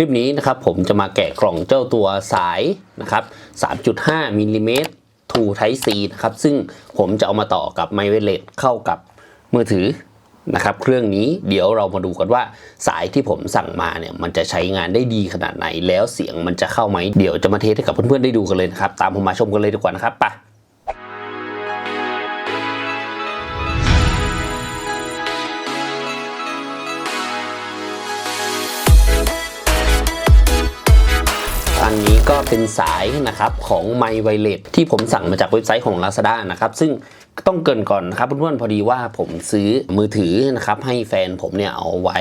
ลิปนี้นะครับผมจะมาแกะกล่องเจ้าตัวสายนะครับ 3.5มิลลิเมตร to Type C นะครับ ซึ่งผมจะเอามาต่อกับไมเวเลตเข้ากับมือถือนะครับ เครื่องนี้เดี๋ยวเรามาดูกันว่าสายที่ผมสั่งมาเนี่ยมันจะใช้งานได้ดีขนาดไหน แล้วเสียงมันจะเข้าไหม เดี๋ยวจะมาเทสให้กับเพื่อนๆได้ดูกันเลยนะครับ ตามผมมาชมกันเลยดีกว่านะครับไป นี้ก็เป็นสายนะครับของ m y w i r e l e s ที่ผมสั่งมาจากเว็บไซต์ของ Lazada นะครับซึ่งต้องเกินก่อนนะครับเพื่อนๆพอดีว่าผมซื้อมือถือนะครับให้แฟนผมเนี่ยเอาไว้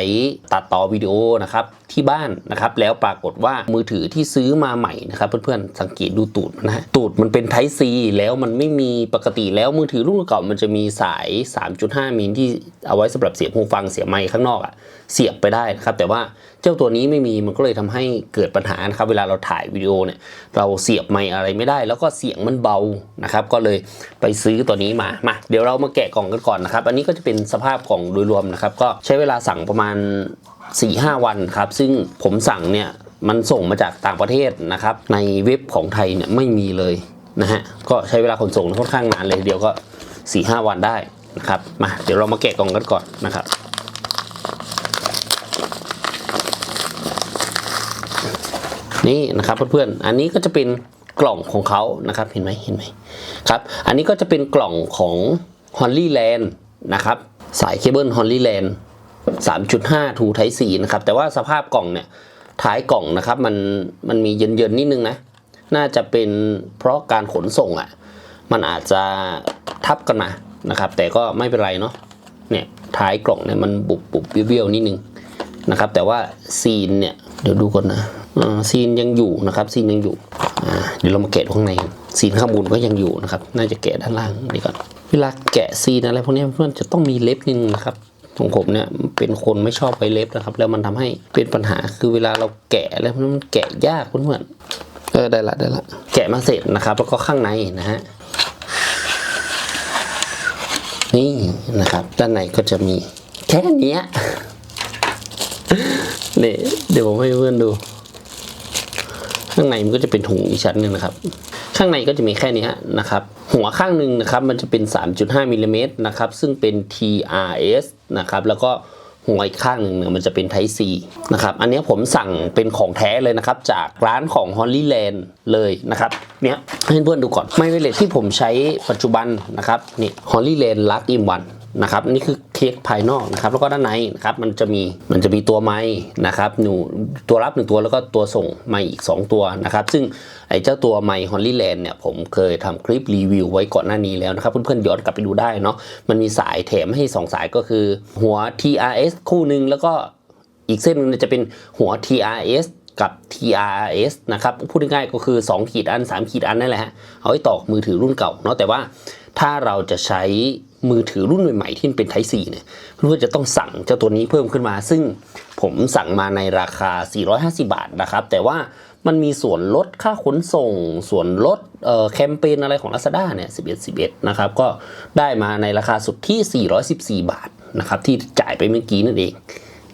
ตัดต่อวิดีโอนะครับ ที่บ้านนะครับแล้วปรากฏว่ามือถือที่ซื้อมาใหม่นะครับเพื่อนๆสังเกตดูตูดมันนะฮะตูดมันเป็น Type C แล้วมันไม่มีปกติแล้วมือถือรุ่นเก่ามันจะมีสาย 3.5 มิลที่เอาไว้สำหรับเสียบหูฟังเสียบไมค์ข้างนอกอะเสียบไปได้นะครับแต่ว่าเจ้าตัวนี้ไม่มีมันก็เลยทำให้เกิดปัญหานะครับเวลาเราถ่ายวิดีโอเนี่ยเราเสียบไมค์อะไรไม่ได้ แล้วก็เสียงมันเบานะครับก็เลยไปซื้อตัวนี้มามาเดี๋ยวเรามาแกะกล่องกันก่อนนะครับอันนี้ก็จะเป็นสภาพกล่องโดยรวมนะครับก็ใช้เวลาสั่งประมาณ 4-5 วันครับ ซึ่งผมสั่งเนี่ยมันส่งมาจากต่างประเทศนะครับ ในเว็บของไทยเนี่ยไม่มีเลยนะฮะก็ใช้เวลาขนส่งค่อนข้างนานเลยทีเดียวก็ 4-5 วันได้นะครับมาเดี๋ยวเรามาแกะกล่องกันก่อนนะครับนี่นะครับเพื่อนๆ อันนี้ก็จะเป็นกล่องของเขานะครับ เห็นไหมเห็นไหมครับ อันนี้ก็จะเป็นกล่องของ h o l l y Land นะครับ สายเคเบิล h o l l y Land 3.5ทูไทสีนะครับ แต่ว่าสภาพกล่องเนี่ยท้ายกล่องนะครับ มันมันมีเยินๆนิดนึงนะ น่าจะเป็นเพราะการขนส่งอะ่ะ มันอาจจะทับกันมานะครับ แต่ก็ไม่เป็นไรเนาะเนี่ยท้ายกล่องเนี่ยมันบุบบุบเบี้ยวๆนิดนึงนะครับ แต่ว่าซีนเนี่ยเดี๋ยวดูก่อนนะซีนยังอยู่นะครับ ซีนยังอยู่เดี๋ยวเรามาแกะข้างในซีนข้างบนก็ยังอยู่นะครับ น่าจะแกะด้านล่างนี่ก่อนเวลาแกะซีนอะไรพวกนี้เพื่อนจะต้องมีเล็บนิดนึงนะครับ ของผมเนี่ยเป็นคนไม่ชอบไว้เล็บนะครับ แล้วมันทำให้เป็นปัญหาคือเวลาเราแกะแล้วมันแกะยากเพื่อนๆเออได้ละได้ละแกะมาเสร็จนะครับ แล้วก็ข้างในนะฮะนี่นะครับ ด้านในก็จะมีแค่นี้ยนี่เดี๋ยวผมให้เพื่อนดู ข้างในมันก็จะเป็นถุงอีกชั้นหนึ่งนะครับ ข้างในก็จะมีแค่นี้ฮะนะครับ หัวข้างหนึ่งนะครับมันจะเป็น 3.5มิลลิเมตรนะครับซึ่งเป็น TRS นะครับแล้วก็หัวอีกข้างหนึ่งเนี่ยมันจะเป็น Type C นะครับอันนี้ผมสั่งเป็นของแท้เลยนะครับ จากร้านของ Holly Land เลยนะครับเนี้ยให้เพื่อนดูก่อน ไม่เวเลตที่ผมใช้ปัจจุบันนะครับนี่ Holly Land Luck in One นะครับนี่คือเค้กภายนอกนะครับแล้วก็ด้านในนะครับมันจะมีมันจะมีตัวไม้นะครับหนูตัวรับหนึ่งตัวแล้วก็ตัวส่งไม้อีก 2 ตัวนะครับซึ่งไอ้เจ้าตัวไม้ฮอลลี่แลนด์เนี่ยผมเคยทำคลิปรีวิวไว้ก่อนหน้านี้แล้วนะครับเพื่อนๆย้อนกลับไปดูได้เนาะมันมีสายแถมให้ 2 สายก็คือ หัว TRS คู่หนึ่งแล้วก็อีกเส้นหนึงจะเป็นหัว TRS กับ TRS นะครับพูดง่ายๆก็คือ2ขีดอัน3ขีดอันนั่นแหละฮะเอาไว้ต่อมือถือรุ่นเก่าเนาะแต่ว่า ถ้าเราจะใช้มือถือรุ่นใหม่ๆที่เป็น Type C เนี่ยเพื่อนๆจะต้องสั่งเจ้าตัวนี้เพิ่มขึ้นมา ซึ่งผมสั่งมาในราคา 450 บาทนะครับ แต่ว่ามันมีส่วนลดค่าขนส่ง ส่วนลดแคมเปญอะไรของ Lazada เนี่ย11 11 นะครับ ก็ได้มาในราคาสุดที่ 414 บาทนะครับที่จ่ายไปเมื่อกี้นั่นเอง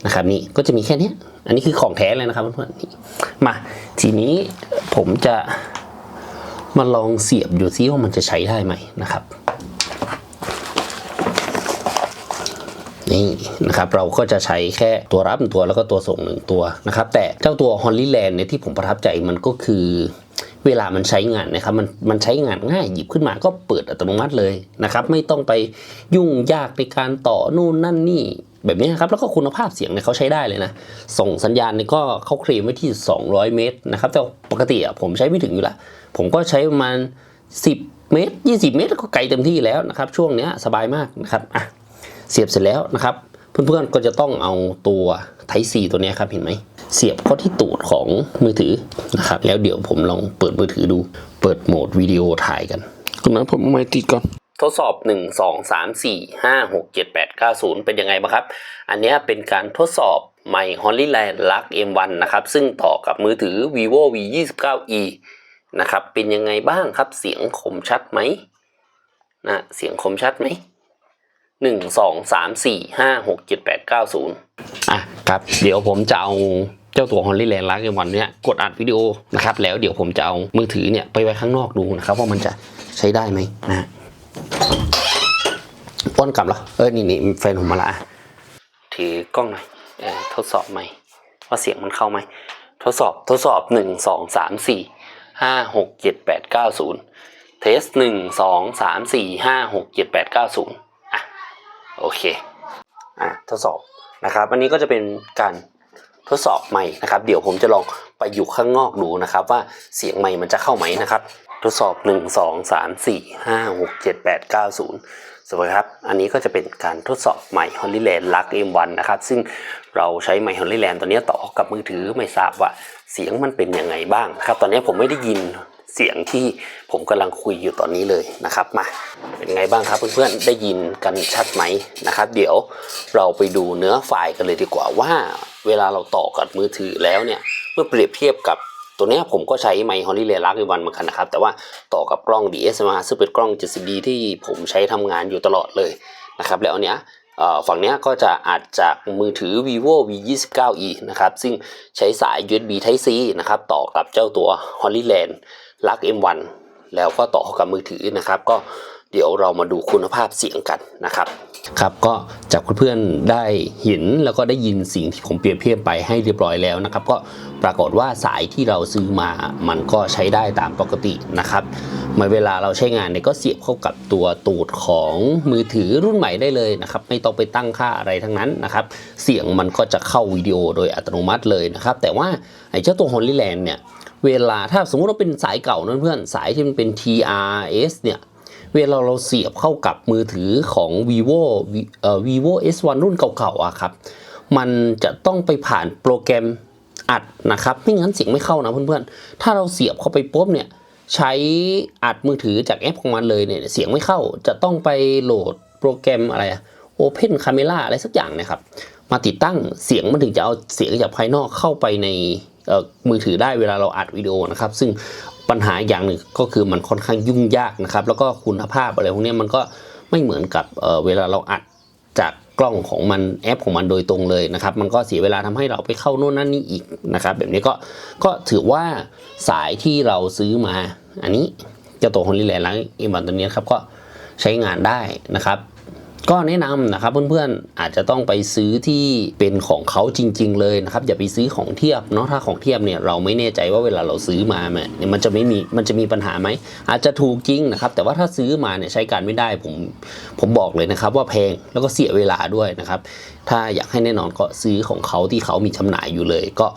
นะครับนี่ก็จะมีแค่นี้ อันนี้คือของแท้เลยนะครับเพื่อนๆมาทีนี้ผมจะ มาลองเสียบดูซิว่ามันจะใช้ได้ไหมนะครับนี่นะครับเราก็จะใช้แค่ตัวรับตัวแล้วก็ตัวส่งหนึ่งตัวนะครับแต่เจ้าตัว h o l l y Land เนี่ยที่ผมประทับใจมันก็คือเวลามันใช้งานนะครับมันมันใช้งานง่ายหยิบขึ้นมาก็เปิดอัตโนมัติเลยนะครับไม่ต้องไปยุ่งยากในการต่อนู่นนั่นนี่ แบบนี้ครับแล้วก็คุณภาพเสียงเนี่ยเขาใช้ได้เลยนะ ส่งสัญญาณเนี่ยก็เขาเคลมไว้ที่ 200 เมตรนะครับ แต่ปกติอะผมใช้ไม่ถึงอยู่ละผมก็ใช้ประมาณ 10 เมตร 20 เมตรก็ไกลเต็มที่แล้วนะครับ ช่วงเนี้ยสบายมากนะครับอะเสียบเสร็จแล้วนะครับเพื่อนๆก็จะต้องเอาตัว Type C ตัวนี้ครับเห็นไหม เสียบเข้าที่ตูดของมือถือนะครับแล้วเดี๋ยวผมลองเปิดมือถือดู เปิดโหมดวิดีโอถ่ายกันคุณนั้นผมเอาไม้ติดก่อน ทดสอบ 1 2 3 4 5 6 7 8 9 0 เป็นยังไงบ้างครับ อันนี้เป็นการทดสอบไมค์ Hollyland Lux M1 นะครับ ซึ่งต่อกับมือถือ vivo v 2 9 e นะครับ เป็นยังไงบ้างครับ เสียงคมชัดไหมนะ เสียงคมชัดไหมหนึ่งสองสามสี่ห้าหกเจ็ดแปดเก้าศูนย์อะครับ เดี๋ยวผมจะเอาเจ้าตัว Holy Land ลักเอวันเนี่ยกดอัดวิดีโอนะครับ แล้วเดี๋ยวผมจะเอามือถือเนี่ยไปไว้ข้างนอกดูนะครับว่ามันจะใช้ได้ไหมนะ ป้อนกลับเหรอ เออ นี่นี่แฟนผมมาละถือกล้องหน่อยเออทดสอบไหมว่าเสียงมันเข้าไหม ทดสอบทดสอบหนึ่งสองสามสี่ห้าหกเจ็ดแปดเก้าศูนย์เทสหนึ่งสองสามสี่ห้าหกเจ็ดแปดเก้าศูนย์อะ โอเค อะ ทดสอบนะครับอันนี้ก็จะเป็นการทดสอบไมค์นะครับ เดี๋ยวผมจะลองไปอยู่ข้างนอกดูนะครับ ว่าเสียงไมค์มันจะเข้าไหมนะครับ ทดสอบ 1 2 3 4 5 6 7 8 9 0 สวัสดีครับ อันนี้ก็จะเป็นการทดสอบไมค์ Hollyland Lux M1 นะครับ ซึ่งเราใช้ไมค์ Hollyland ตัวนี้ต่อกับมือถือไม่ทราบว่าเสียงมันเป็นยังไงบ้างครับ ตอนนี้ผมไม่ได้ยินเสียงที่ผมกำลังคุยอยู่ตอนนี้เลยนะครับมาเป็นไงบ้างครับเพื่อนๆได้ยินกันชัดไหมนะครับ เดี๋ยวเราไปดูเนื้อไฟล์กันเลยดีกว่าว่า เวลาเราต่อกับมือถือแล้วเนี่ยเมื่อเปรียบเทียบกับ ตัวนี้ผมก็ใช้ไมค์ฮอลลี่เลลักอีวันเหมือนกันนะครับ แต่ว่าต่อกับกล้อง DSLR ซึ่งเป็นกล้อง 70D ที่ผมใช้ทำงานอยู่ตลอดเลยนะครับ แล้วเนี้ยฝั่งนี้ก็จะอัดจากมือถือ vivo v 2 9 e นะครับ ซึ่งใช้สาย USB Type C นะครับ ต่อกับเจ้าตัว Hollyland Lux M1 แล้วก็ต่อกับมือถือนะครับ ก็ เดี๋ยวเรามาดูคุณภาพเสียงกันนะครับครับก็จากเพื่อนๆได้เห็นแล้วก็ได้ยินสิ่งที่ผมเปรียบเทียบไปให้เรียบร้อยแล้วนะครับ ก็ปรากฏว่าสายที่เราซื้อมามันก็ใช้ได้ตามปกตินะครับเมื่อเวลาเราใช้งานเนี่ยก็เสียบเข้ากับตัวตูดของมือถือรุ่นใหม่ได้เลยนะครับ ไม่ต้องไปตั้งค่าอะไรทั้งนั้นนะครับ เสียงมันก็จะเข้าวิดีโอโดยอัตโนมัติเลยนะครับ แต่ว่าไอ้เจ้าตัว Holy Land เนี่ยเวลาถ้าสมมติว่าเป็นสายเก่านะเพื่อนสายที่มันเป็น TRS เนี่ย เวลาเราเสียบเข้ากับมือถือของ vivo เอ่อ vivo S1 รุ่นเก่าๆอะครับ มันจะต้องไปผ่านโปรแกรมอัดนะครับไม่งั้นเสียงไม่เข้านะเพื่อนๆ ถ้าเราเสียบเข้าไปปุ๊บเนี่ยใช้อัดมือถือจากแอปของมันเลยเนี่ยเสียงไม่เข้าจะต้องไปโหลดโปรแกรมอะไรอะ Open Camera อะไรสักอย่างนะครับ มาติดตั้งเสียงมันถึงจะเอาเสียงจากภายนอกเข้าไปใน มือถือได้เวลาเราอัดวิดีโอนะครับ ซึ่งปัญหาอย่างหนึ่งก็คือมันค่อนข้างยุ่งยากนะครับ แล้วก็คุณภาพอะไรพวกนี้มันก็ไม่เหมือนกับเวลาเราอัดจากกล้องของมันแอปของมันโดยตรงเลยนะครับ มันก็เสียเวลาทำให้เราไปเข้าโน่นนั่นนี่อีกนะครับ แบบนี้ก็ก็ถือว่าสายที่เราซื้อมา อันนี้เจ้าตัวฮอลลีแลนด์ล้างอ็มบันตัวนี้ครับก็ใช้งานได้นะครับ ก็แนะนำนะครับเพื่อนๆอาจจะต้องไปซื้อที่เป็นของเขาจริง ๆ เลยนะครับอย่าไปซื้อของเทียบเนาะถ้าของเทียบเนี่ยเราไม่แน่ใจว่าเวลาเราซื้อมาเนี่ยมันจะไม่มีมันจะมีปัญหาไหมอาจจะถูกจริงนะครับแต่ว่าถ้าซื้อมาเนี่ยใช้การไม่ได้ผมผมบอกเลยนะครับว่าแพงแล้วก็เสียเวลาด้วยนะครับถ้าอยากให้แน่นอนก็ซื้อของเขาที่เขามีจำหน่ายอยู่เลย ก็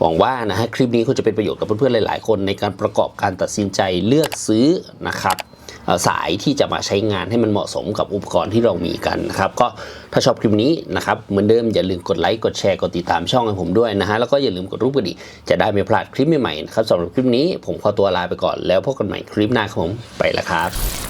หวังว่านะฮะคลิปนี้คงจะเป็นประโยชน์กับเพื่อนๆหลาย ๆ คนในการประกอบการตัดสินใจเลือกซื้อนะครับ สายที่จะมาใช้งานให้มันเหมาะสมกับอุปกรณ์ที่เรามีกันนะครับก็ถ้าชอบคลิปนี้นะครับเหมือนเดิมอย่าลืมกดไลค์กดแชร์กดติดตามช่องให้ผมด้วยนะฮะแล้วก็อย่าลืมกดรูปกระดิ่งจะได้ไม่พลาดคลิปใหม่ๆนะครับสำหรับคลิปนี้ผมขอตัวลาไปก่อนแล้วพบกันใหม่คลิปหน้าครับผมไปละครับ